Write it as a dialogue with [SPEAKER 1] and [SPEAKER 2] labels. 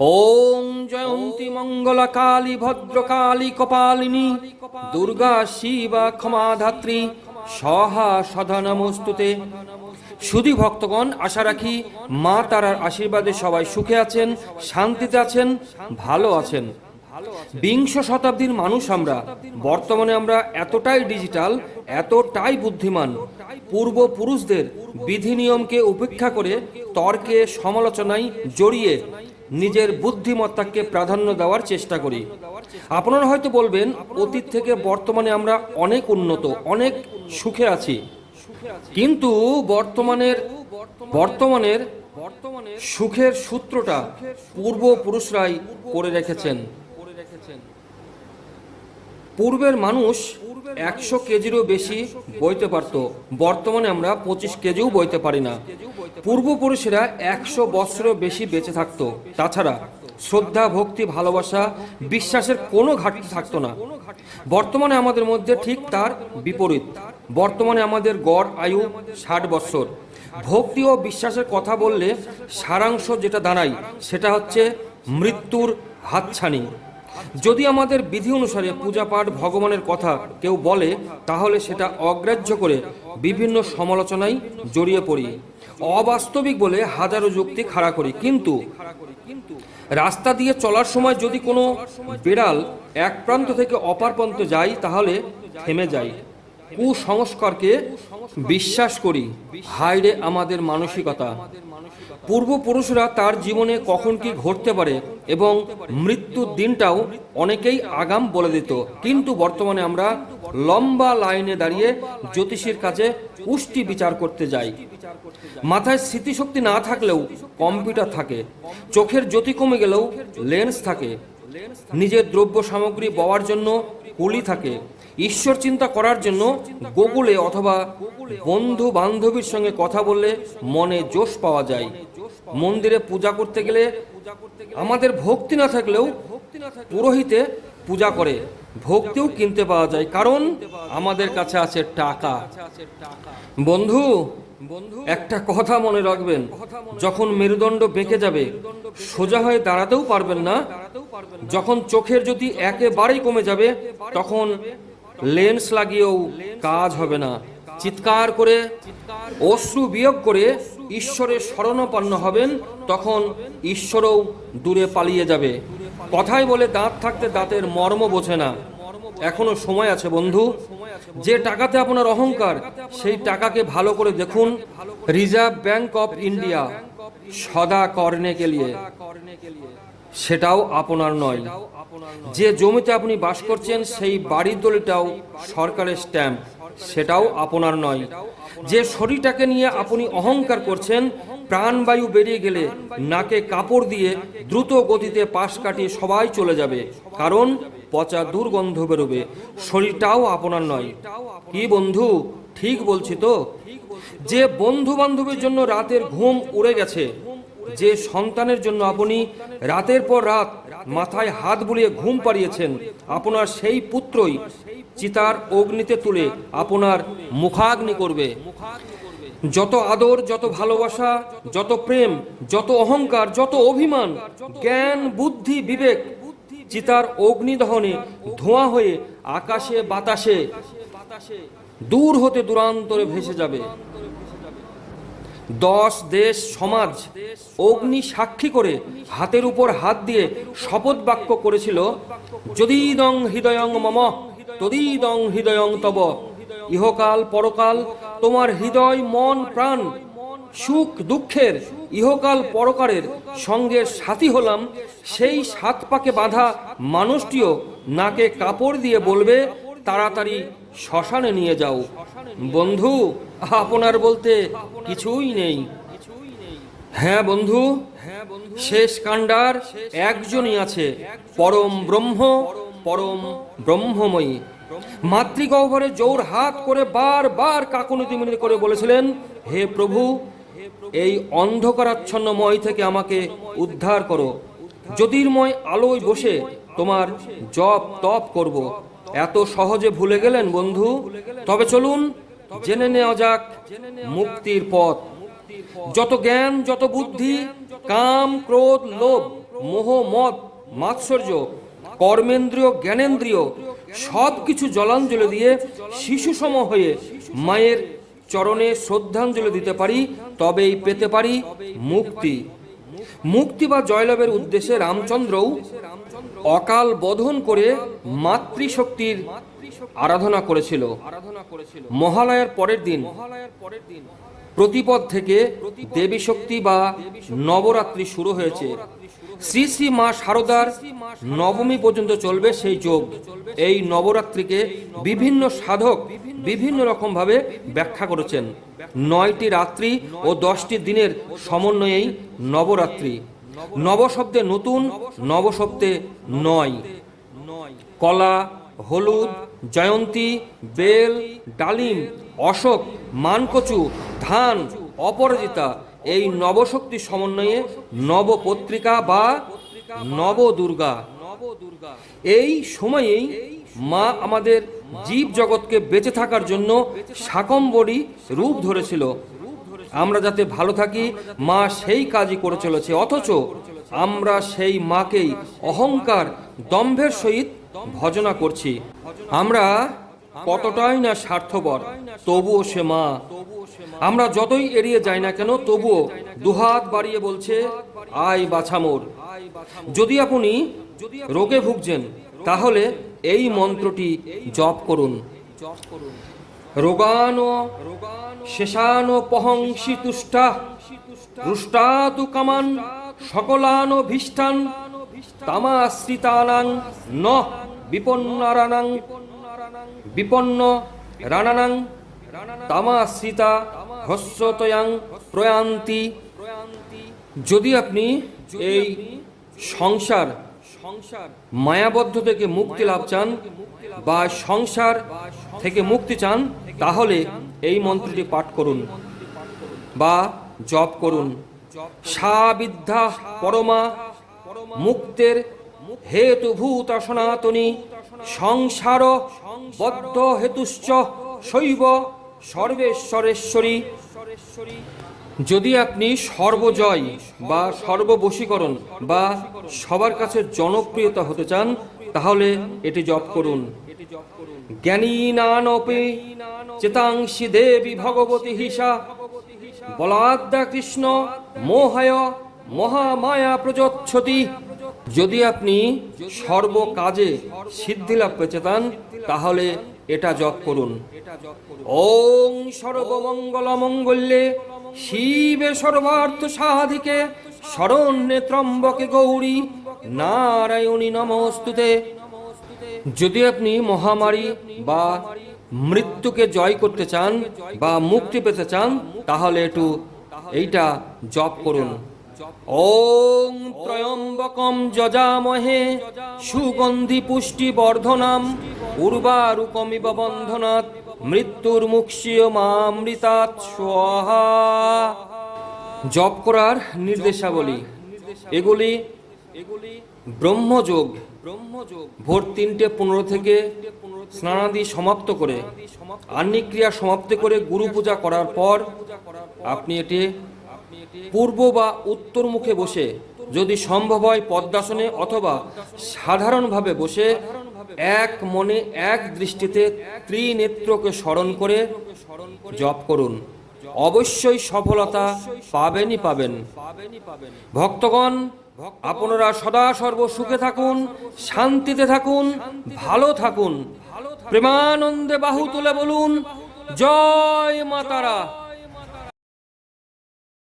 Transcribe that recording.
[SPEAKER 1] ওং জয়ন্তী মঙ্গলা কালী ভদ্রকালী কপালিনী, দুর্গা শিবা ক্ষমাধাত্রী, সহা সদা নমস্তুতে সুধী ভক্তগণ, আশা রাখি মা তারার আশীর্বাদে সবাই সুখে আছেন, শান্তিতে আছেন, ভালো আছেন। বিংশ শতাব্দীর মানুষ আমরা, বর্তমানে আমরা এতটাই ডিজিটাল, এতটাই বুদ্ধিমান। পূর্বপুরুষদের বিধি নিয়মকে উপেক্ষা করে তর্কে, সমালোচনায় জড়িয়ে নিজের বুদ্ধিমত্তাকে প্রাধান্য দেওয়ার চেষ্টা করি। আপনারা হয়তো বলবেন, অতীত থেকে বর্তমানে আমরা অনেক উন্নত, অনেক সুখে আছি। কিন্তু বর্তমানের বর্তমানের বর্তমানে সুখের সূত্রটা পূর্বপুরুষরাই করে রেখেছেন। পূর্বের মানুষ একশো কেজিরও বেশি বইতে পারত। বর্তমানে আমরা পঁচিশ কেজিও বইতে পারি না। পূর্বপুরুষেরা একশো বছরও বেশি বেঁচে থাকতো। তাছাড়া শ্রদ্ধা, ভক্তি, ভালোবাসা, বিশ্বাসের কোনো ঘাটতি থাকতো না। বর্তমানে আমাদের মধ্যে ঠিক তার বিপরীত। বর্তমানে আমাদের গড় আয়ু ষাট বছর। ভক্তি ও বিশ্বাসের কথা বললে সারাংশ যেটা দাঁড়ায়, সেটা হচ্ছে মৃত্যুর হাতছানি। যদি আমাদের বিধি অনুসারে পূজা পাঠ ভগবানের কথা কেউ বলে, তাহলে সেটা অগ্রাহ্য করে বিভিন্ন সমালোচনায় জড়িয়ে পড়ি। অবাস্তবিক বলে হাজারো যুক্তি খাড়া করি, কিন্তু রাস্তা দিয়ে চলার সময় যদি কোনো বিড়াল এক প্রান্ত থেকে অপার প্রান্ত যায়, তাহলে থেমে যায়। কুসংস্কারকে বিশ্বাস করি। হাইরে আমাদের মানসিকতা। পূর্বপুরুষরা তার জীবনে কখন কি ঘটতে পারে এবং মৃত্যুর দিনটাও অনেকেই আগাম বলে দিত। কিন্তু বর্তমানে আমরা লম্বা লাইনে দাঁড়িয়ে জ্যোতিষীর কাছে পুষ্টি বিচার করতে যাই। মাথায় স্মৃতিশক্তি না থাকলেও কম্পিউটার থাকে। চোখের জ্যোতি কমে গেলেও লেন্স থাকে। নিজের দ্রব্য সামগ্রী পাওয়ার জন্য কুলি থাকে। ঈশ্বর চিন্তা করার জন্য গুগলে অথবা বন্ধু বান্ধবীর সঙ্গে কথা বললে মনে জোশ পাওয়া যায়। মন্দিরে পূজা করতে গেলে আমাদের ভক্তি না থাকলেও পুরোহিতে পূজা করে। ভক্তিও কিনতে পাওয়া যায়, কারণ আমাদের কাছে আছে টাকা। বন্ধু, একটা কথা মনে রাখবেন, যখন মেরুদণ্ড বেঁকে যাবে, সোজা হয়ে দাঁড়াতেও পারবেন না। যখন চোখের যদি একেবারেই কমে যাবে, তখন লেন্স লাগিয়েও কাজ হবে না। চিৎকার করে, অশ্রু বিয়োগ করে ঈশ্বরের শরণাপন্ন হবেন, তখন ঈশ্বরও দূরে পালিয়ে যাবে। কথাই বলে দাঁত থাকতে দাঁতের মর্ম বোঝে না। এখনও সময় আছে, বন্ধু। যে টাকাতে আপনার অহংকার, সেই টাকাকে ভালো করে দেখুন। রিজার্ভ ব্যাংক অফ ইন্ডিয়া সদা কর্ণে কে লিয়ে সেটাও আপনার নয়। যে জমিতে আপনি বাস করছেন, সেই বাড়ির দলিটাও সরকারের স্ট্যাম্প সেটাও আপনার নয়। যে শরীরটাকে নিয়ে আপনি অহংকার করছেন, প্রাণবায়ু বেরিয়ে গেলে নাকে কাপড় দিয়ে দ্রুত গতিতে পাশ কাটিয়ে সবাই চলে যাবে। কারণ পচা দুর্গন্ধ বেরোবে। শরীরটাও আপনার নয়। কি বন্ধু? ঠিক বলছি তো? যে বন্ধু বান্ধবের জন্য রাতের ঘুম উড়ে গেছে। যে সন্তানের জন্য আপনি রাতের পর রাত মাথায় হাত বুলিয়ে ঘুম পাড়িয়েছেন, আপনার সেই পুত্রই চিতার অগ্নিতে তুলে আপনার মুখাগ্নি করবে। যত আদর, যত ভালোবাসা, যত প্রেম, যত অহংকার, যত অভিমান, জ্ঞান, বুদ্ধি, বিবেক, চিতার অগ্নিদহনে ধোঁয়া হয়ে আকাশে বাতাসে দূর হতে দূরান্তরে ভেসে যাবে। দশ দেশ, সমাজ, অগ্নি সাক্ষী করে হাতের উপর হাত দিয়ে শপথ বাক্য করেছিল, যদিদং হৃদয়ং মম, তদিদং হৃদয়ং তব, ইহকাল পরকাল তোমার হৃদয় মন প্রাণ, সুখ দুঃখের ইহকাল পরকারের সঙ্গে সাথী হলাম, সেই সাত পাকে বাঁধা মানুষটিও নাকে কাপড় দিয়ে বলবে, তাড়াতাড়ি শ্মশানে নিয়ে যাও। বন্ধু, আপনার বলতে কিছুই নেই। হ্যাঁ বন্ধু, শেষ কাণ্ডার একজনই আছে, পরম ব্রহ্ম, পরম ব্রহ্মময়ী। মাতৃগহ্বরে জোর হাত করে বারবার কাকুনিতি মিনতি করে বলেছিলেন, হে প্রভু, এই অন্ধকারাচ্ছন্নময় থেকে আমাকে উদ্ধার করো। জ্যোতির্ময় আলোয় বসে তোমার জপ তপ করব। এত সহজে ভুলে গেলেন বন্ধু? তবে চলুন, জেনে নেওয়া যাক মুক্তির পথ। যত জ্ঞান, যত বুদ্ধি, কাম, ক্রোধ, লোভ, মোহ, মদ, মাৎসর্য, কর্মেন্দ্রীয়, জ্ঞানেন্দ্রিয় সব কিছু জলাঞ্জলি দিয়ে শিশুসম হয়ে মায়ের চরণে শ্রদ্ধাঞ্জলি দিতে পারি, তবেই পেতে পারি মুক্তি। মুক্তি বা জয়লাভের উদ্দেশ্যে রামচন্দ্রও অকাল বোধন করে মাতৃশক্তির আরাধনা করেছিল। মহালয়ার পরের দিন প্রতিপদ থেকে দেবী শক্তি বা নবরাত্রি শুরু হয়েছে। শ্রী শ্রী মা শারদার নবমী পর্যন্ত চলবে সেই যোগ। এই নবরাত্রিকে বিভিন্ন সাধক বিভিন্ন রকম ভাবে ব্যাখ্যা করেছেন। নয়টি রাত্রি ও দশটি দিনের সমন্বয়েই নবরাত্রি। নবশব্দে নতুন, নবশব্দে নয়। কলা, হলুদ, জয়ন্তী, বেল, ডালিম, অশোক, মানকচু, ধান, অপরাজিতা এই নবশক্তি সমন্বয়ে নবপত্রিকা বা নব দুর্গা এই সময়েই মা আমাদের জীব জগৎকে বেঁচে থাকার জন্য শাকম্বরী রূপ ধরেছিল। আমরা যাতে ভালো থাকি, মা সেই কাজই করে চলেছে। অথচ আমরা সেই মাকেই অহংকার দম্ভের সহিত ভজনা করছি। আমরা কতটাই না স্বার্থপর, তবুও সে মা আমরা যতই এড়িয়ে যাই না কেন, তবুও দুহাত বাড়িয়ে বলছে, আয় বাছামোর। যদি আপনি রোগে ভুগছেন, তাহলে এই মন্ত্রটি জপ করুন। রোগানো শেষানো পহংসি তুষ্টা রুষ্টাতু কামান সকলানো ভীষ্টান, তামাশ্রিতানাং ন বিপন্নারানাং, বিপন্ন রানানাং, তামাশ্রিতা হস্যতয়াং প্রয়ান্তি। যদি আপনি এই সংসার সংসার মায়াবদ্ধ থেকে মুক্তি লাভ চান বা সংসার থেকে মুক্তি চান, তাহলে এই মন্ত্রটি পাঠ করুন বা জপ করুন। সা বিদ্যা পরমা মুক্তের হেতুভূত সনাতনী সংসার বদ্ধ হেতুশ্চ শৈব সর্বেশ্বরেশ্বরী, যদি আপনি সর্বজয় বা সর্ববশীকরণ বা সবার কাছে জনপ্রিয়তা হতে চান, তাহলে এটি জপ করুন। জ্ঞানীনানপি চেতাংশি দেবী ভগবতী হিসা, বলাদ্যা কৃষ্ণ মোহায় মহামায়া প্রযোচ্ছতি। যদি আপনি সর্ব কাজে সিদ্ধি লাভ পেতে চান, তাহলে এটা জপ করুন। ওং সর্বমঙ্গল মঙ্গল্যে শিবে সর্বার্থ সাধিকে শরণ্যে ত্রম্বকে গৌরী নারায়ণী নমস্তুতে। যদি আপনি মহামারী বা মৃত্যুকে জয় করতে চান বা মুক্তি পেতে চান, তাহলে একটু এইটা জপ করুন। ওং ত্রয়ম্বকম যজামহে সুগন্ধি পুষ্টি বর্ধনাম উর্বারুকমিব বন্ধনাৎ মৃত্যুর মুক্ষীয় মামৃতাৎ স্বাহা। জপ করার নির্দেশাবলী। এগুলি এগুলি ব্রহ্মযোগ। ব্রহ্মযোগ ভোর তিনটে পনেরো থেকে স্নানাদি সমাপ্ত করে আহ্নিক সমাপ্তি করে গুরু পূজা করার পর আপনি এটি পূর্ব বা উত্তর মুখে বসে, যদি সম্ভব হয় পদ্মাসনে অথবা সাধারণভাবে বসে, এক মনে এক দৃষ্টিতে ত্রিনেত্রকে স্মরণ করে জপ করুন। অবশ্যই সফলতা পাবেনই পাবেন। ভক্তগণ, আপনারা সদা সর্ব সুখে থাকুন, শান্তিতে থাকুন, ভালো থাকুন। প্রেমানন্দে বাহু তুলে বলুন, জয় মাতারা